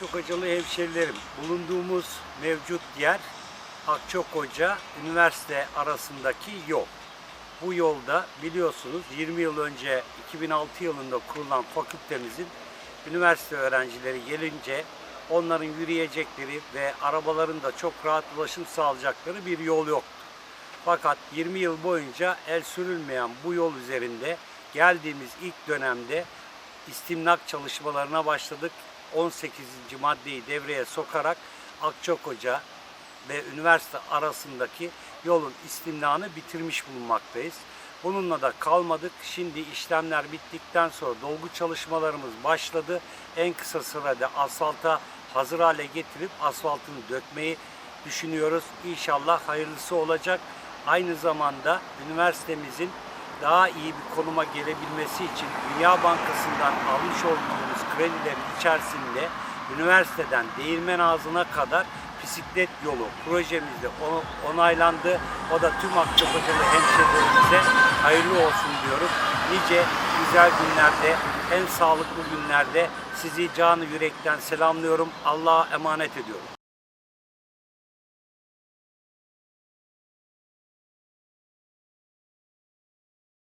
Çok acılı hemşerilerim. Bulunduğumuz mevcut yer Akçakoca Üniversite arasındaki yol. Bu yolda biliyorsunuz 20 yıl önce 2006 yılında kurulan fakültemizin üniversite öğrencileri gelince onların yürüyecekleri ve arabaların da çok rahat ulaşım sağlayacakları bir yol yoktu. Fakat 20 yıl boyunca el sürülmeyen bu yol üzerinde geldiğimiz ilk dönemde istimlak çalışmalarına başladık. 18. maddeyi devreye sokarak Akçakoca ve üniversite arasındaki yolun istimlağını bitirmiş bulunmaktayız. Bununla da kalmadık. Şimdi işlemler bittikten sonra dolgu çalışmalarımız başladı. En kısa sürede asfalta hazır hale getirip asfaltını dökmeyi düşünüyoruz. İnşallah hayırlısı olacak. Aynı zamanda üniversitemizin daha iyi bir konuma gelebilmesi için Dünya Bankası'ndan almış olduğumuz kredilerin içerisinde üniversiteden değirmen ağzına kadar bisiklet yolu projemizde onaylandı. O da tüm Akçakocalı hemşehrilerimize hayırlı olsun diyoruz. Nice güzel günlerde, en sağlıklı günlerde sizi canı yürekten selamlıyorum. Allah'a emanet ediyorum.